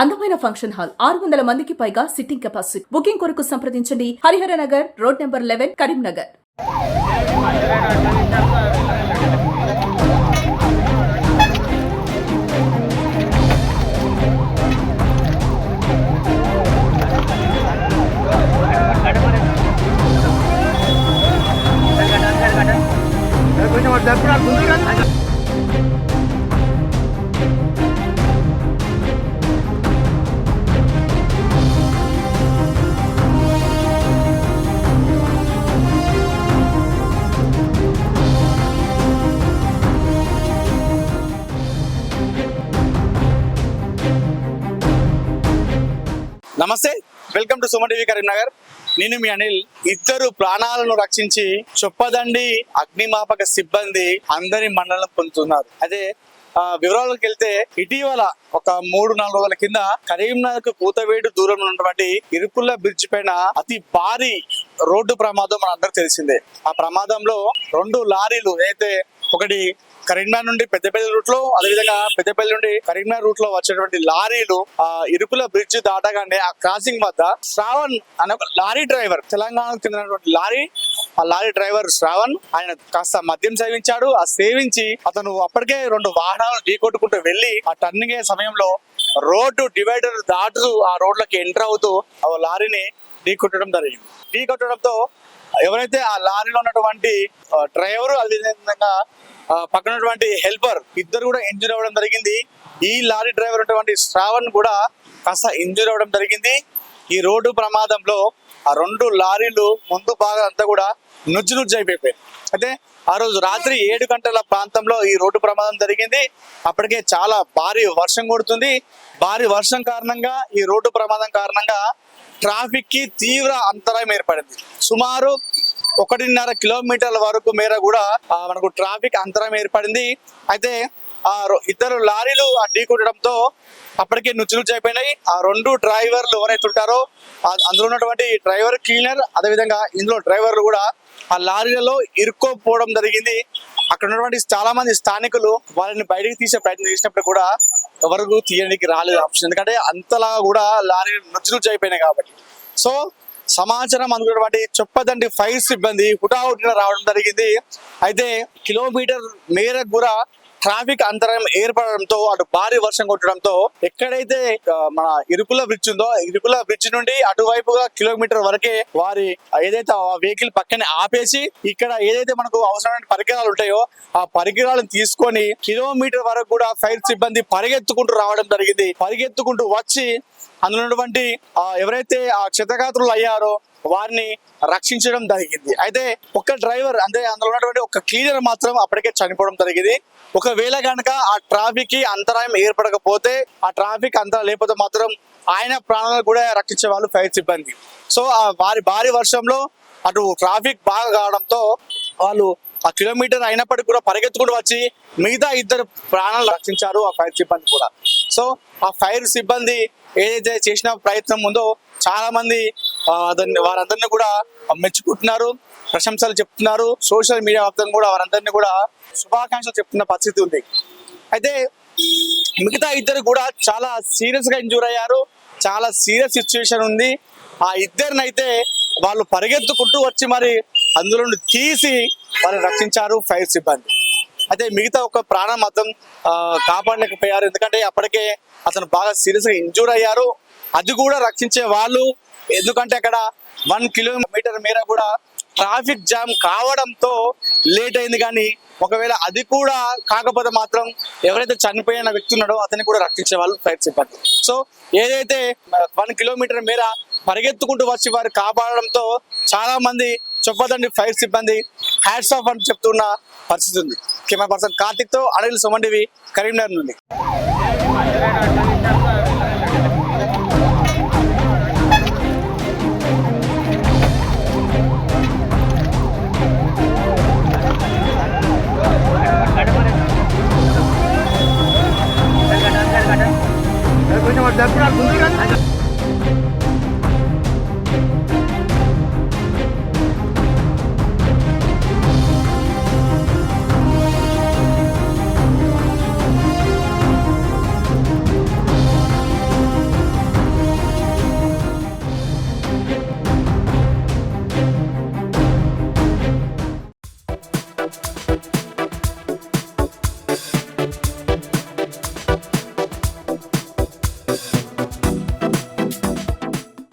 అందమైన function hall. ఆరు వందల మందికి పైగా సిట్టింగ్ కెపాసిటీ. బుకింగ్ కొరకు సంప్రదించండి. Harihara Nagar road number eleven Karimnagar. నమస్తే welcome to Suman TV Karimnagar. నేను మీ అనిల్. ఇద్దరు ప్రాణాలను రక్షించి చొప్పదండి అగ్నిమాపక సిబ్బంది అందరి మండలం పొందుతున్నారు. అదే వివరాలకు వెళ్తే ఇటీవల ఒక మూడు నాలుగు రోజుల కింద కరీంనగర్కు కూతవేడు దూరంలో ఉన్నటువంటి ఇరుపుల్ల బ్రిడ్జ్ పైన అతి భారీ రోడ్డు ప్రమాదం మన అందరికి తెలిసిందే. ఆ ప్రమాదంలో రెండు లారీలు అయితే ఒకటి కరీంనగర్ నుండి పెద్దపల్లి రూట్లో అదేవిధంగా పెద్దపల్లి నుండి కరీంనగర్ రూట్లో వచ్చేటువంటి లారీలు ఆ ఇరుకుల బ్రిడ్జ్ దాటగానే ఆ క్రాసింగ్ వద్ద శ్రావణ్ అనే ఒక లారీ డ్రైవర్ తెలంగాణకు చెందినటువంటి లారీ ఆ లారీ డ్రైవర్ శ్రావణ్ ఆయన కాస్త మద్యం సేవించాడు. ఆ సేవించి అతను అప్పటికే రెండు వాహనాలు ఢీకొట్టుకుంటూ వెళ్ళి ఆ టర్నింగ్ అయ్యే సమయంలో రోడ్డు డివైడర్ దాటుతూ ఆ రోడ్లకి ఎంటర్ అవుతూ ఆ లారీని ఢీకొట్టడం జరిగింది. ఢీకొట్టడంతో ఎవరైతే ఆ లారీలో ఉన్నటువంటి డ్రైవర్ అదేవిధంగా ఆ, పక్కన ఉన్నటువంటి హెల్పర్ ఇద్దరు కూడా ఇంజూర్ అవ్వడం జరిగింది. ఈ లారీ డ్రైవర్ ఉన్నటువంటి శ్రావణ్ కూడా కాస్త ఇంజూర్ అవ్వడం జరిగింది. ఈ రోడ్డు ప్రమాదంలో ఆ రెండు లారీలు ముందు భాగం అంతా కూడా నుజ్జు నుజ్జు అయిపోయాయి అయితే ఆ రోజు రాత్రి ఏడు గంటల ప్రాంతంలో ఈ రోడ్డు ప్రమాదం జరిగింది. అప్పటికే చాలా భారీ వర్షం కొడుతుంది. భారీ వర్షం కారణంగా ఈ రోడ్డు ప్రమాదం కారణంగా ట్రాఫిక్కి తీవ్ర అంతరాయం ఏర్పడింది. సుమారు ఒకటిన్నర కిలోమీటర్ల వరకు మేర కూడా మనకు ట్రాఫిక్ అంతరం ఏర్పడింది. అయితే ఆ ఇద్దరు లారీలు ఆ ఢీకొట్టడంతో అప్పటికే నుచ్చు అయిపోయినాయి ఆ రెండు డ్రైవర్లు ఎవరైతే ఉంటారో అందులో ఉన్నటువంటి డ్రైవర్ క్లీనర్ అదేవిధంగా ఇందులో డ్రైవర్లు కూడా ఆ లారీలలో ఇరుక్కోపోవడం జరిగింది. అక్కడ ఉన్నటువంటి చాలా మంది స్థానికులు వాళ్ళని బయటకు తీసే ప్రయత్నం చేసినప్పుడు కూడా ఎవరు తీయడానికి రాలేదు ఆప్షన్. ఎందుకంటే అంతలా కూడా లారీ నుచ్చు నుచ్చు అయిపోయినాయి కాబట్టి. సో సమాచారం అందుకున్నటువంటి చొప్పదండి ఫైర్ సిబ్బంది హుటాహుటిన రావడం జరిగింది. అయితే కిలోమీటర్ మేరకు కూడా ట్రాఫిక్ అంతరం ఏర్పడడంతో అటు భారీ వర్షం కొట్టడంతో ఎక్కడైతే మన ఇరుకుల బ్రిడ్జ్ ఉందో ఇరుకుల బ్రిడ్జ్ నుండి అటువైపుగా కిలోమీటర్ వరకే వారి ఏదైతే ఆ వెహికల్ పక్కనే ఆపేసి ఇక్కడ ఏదైతే మనకు అవసరమైన పరికరాలు ఉంటాయో ఆ పరికరాలను తీసుకొని కిలోమీటర్ వరకు కూడా ఫైర్ సిబ్బంది పరిగెత్తుకుంటూ రావడం జరిగింది. పరిగెత్తుకుంటూ వచ్చి అందులో ఉన్నటువంటి ఎవరైతే ఆ క్షతగాత్రులు అయ్యారో వారిని రక్షించడం జరిగింది. అయితే ఒక డ్రైవర్ అంటే అందులో ఉన్నటువంటి ఒక క్లీనర్ మాత్రం అప్పటికే చనిపోవడం జరిగింది. ఒకవేళ కనుక ఆ ట్రాఫిక్కి అంతరాయం ఏర్పడకపోతే ఆ ట్రాఫిక్ అంతరం లేకపోతే మాత్రం ఆయన ప్రాణాలను కూడా రక్షించే వాళ్ళు ఫైర్ సిబ్బంది. సో ఆ వారి భారీ వర్షంలో అటు ట్రాఫిక్ బాగా కావడంతో వాళ్ళు ఆ కిలోమీటర్ అయినప్పటికీ కూడా పరిగెత్తుకుంటూ వచ్చి మిగతా ఇద్దరు ప్రాణాలు రక్షించారు ఆ ఫైర్ సిబ్బంది కూడా. సో ఆ ఫైర్ సిబ్బంది ఏదైతే చేసిన ప్రయత్నం ఉందో చాలా మంది దాన్ని వారందరినీ కూడా మెచ్చుకుంటున్నారు ప్రశంసలు చెప్తున్నారు. సోషల్ మీడియా వ్యాప్తంగా కూడా వారందరినీ కూడా శుభాకాంక్షలు చెప్తున్న పరిస్థితి ఉంది. అయితే మిగతా ఇద్దరు కూడా చాలా సీరియస్గా ఇంజూర్ అయ్యారు. చాలా సీరియస్ సిచ్యువేషన్ ఉంది. ఆ ఇద్దరిని అయితే వాళ్ళు పరిగెత్తుకుంటూ వచ్చి మరి అందులో తీసి వారిని రక్షించారు ఫైర్ సిబ్బంది. అయితే మిగతా ఒక ప్రాణం మాత్రం కాపాడలేకపోయారు. ఎందుకంటే అప్పటికే అతను బాగా సీరియస్గా ఇంజూర్ అయ్యారు. అది కూడా రక్షించే వాళ్ళు. ఎందుకంటే అక్కడ వన్ కిలోమీటర్ మేర కూడా ట్రాఫిక్ జామ్ కావడంతో లేట్ అయింది కానీ ఒకవేళ అది కూడా కాకపోతే మాత్రం ఎవరైతే చనిపోయిన వ్యక్తి ఉన్నాడో అతన్ని కూడా రక్షించే వాళ్ళు ఫైర్ సిబ్బంది. సో ఏదైతే వన్ కిలోమీటర్ మేర పరిగెత్తుకుంటూ వచ్చి వారు కాపాడడంతో చాలా మంది చొప్పదండి ఫైర్ సిబ్బంది హ్యాట్స్ ఆఫ్ అని చెప్తున్న పరిస్థితి ఉంది. కెమెరా పర్సన్ కార్తిక్తో అనిల్ సుమండివి కరీంనగర్ నుండి.